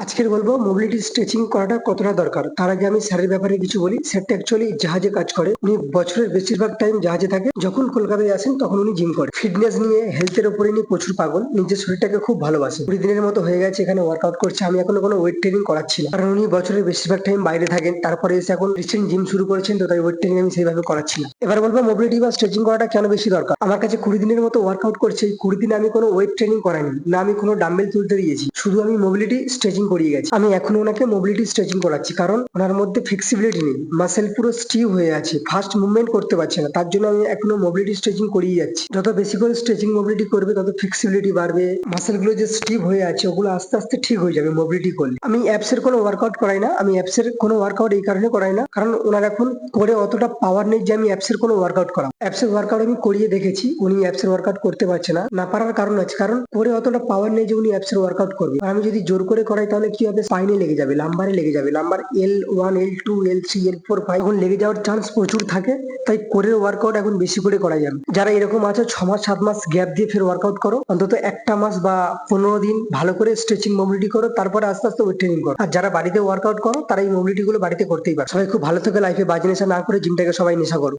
আজকের বলব mobility stretching করাটা কতটা দরকার? তার আগে আমি স্যারের ব্যাপারে কিছু বলি। স্যারটা অ্যাকচুয়ালি জাহাজে কাজ করে। উনি বছরের বেশিরভাগ টাইম জাহাজে থাকে। যখন কলকাতায় আসেন, তখন উনি জিম করে। ফিটনেস নিয়ে হেলথের উপরে নিয়ে প্রচুর পাগল। নিজের শরীরটাকে খুব ভালোবাসে। কুড়ি দিনের মতো হয়ে গেছে, এখানে ওয়ার্কআউট করছে। আমি এখনও কোনো ওয়েট ট্রেনিং করাচ্ছি না। কারণ উনি বছরের বেশিরভাগ টাইম বাইরে থাকেন। তারপরে এসে এখন রিসেন্ট জিম শুরু করেছেন, তো তাই ওয়েট ট্রেনিং আমি সেইভাবে করাচ্ছি না। এবার বলব মোবিলিটি বা স্ট্রেচিং করাটা কেন বেশি দরকার? আমার কাছে কুড়ি দিনের মতো ওয়ার্কআউট করছে। এই কুড়ি দিনে আমি কোনো ওয়েট ট্রেনিং করাইনি। না আমি কোনো ডাম্বেল তুলতে দিয়েছি। শুধু আমি মোবিলিটি স্ট্রেচিং করিয়ে গেছি। আমি এখনও ওনাকে মোবিলিটি স্ট্রেচিং করাচ্ছি, কারণ ওনার মধ্যে ফ্লেক্সিবিলিটি নেই। মাসেল পুরো স্টিভ হয়ে আছে ফাস্ট মুভমেন্ট করতে পারছে না, তার জন্য আমি এখনও মোবিলিটি স্ট্রেচিং করিয়ে যাচ্ছি। যত বেশি করে স্ট্রেচিং মোবিলিটি করবে, তত ফ্লেক্সিবিলিটি বাড়বে মাসেলগুলো যে স্টিভ হয়ে আছে, ওগুলো আস্তে আস্তে ঠিক হয়ে যাবে মোবিলিটি করলে। আমি অ্যাপস এর কোনো ওয়ার্কআউট করাই না, আমি অ্যাপস এর কোনো ওয়ার্কআউট এই কারণে করাই না, কারণ ওনার এখন করে অতটা পাওয়ার নেই যে আমি অ্যাপস এর কোনো ওয়ার্কআউট করাবো। অ্যাপস এর ওয়ার্কআউট আমি করিয়ে দেখেছি, উনি অ্যাপস এর ওয়ার্কআউট করতে পারছে না না পারার কারণ আছে, কারণ করে অতটা পাওয়ার নেই যে উনি অ্যাপস এর ওয়ার্কআউট করবে। আর আমি যদি জোর করে করাই তাহলে কি হবে? স্পাইনে লেগে যাবে লাম্বারে লেগে যাবে। Lumbar L one L two L three L four five এখন লেগে যাওয়ার চান্স প্রচুর থাকে, তাই কোরের ওয়ার্কআউট এখন বেশি করে করা যাবে। যারা এরকম আছে, ছ মাস, সাত মাস গ্যাপ দিয়ে ফের ওয়ার্কআউট করো, অন্তত একটা মাস বা পনেরো দিন ভালো করে স্ট্রেচিং মোবিলিটি করো, তারপরে আস্তে আস্তে ওয়েট ট্রেনিং করো। আর যারা বাড়িতে ওয়ার্কআউট করো, তারা এই মোবিলিটি গুলো বাড়িতে করতেই পারে। সবাই খুব ভালো থেকে লাইফে বাজ নেশা না করে জিমটাকে সবাই নেশা করো।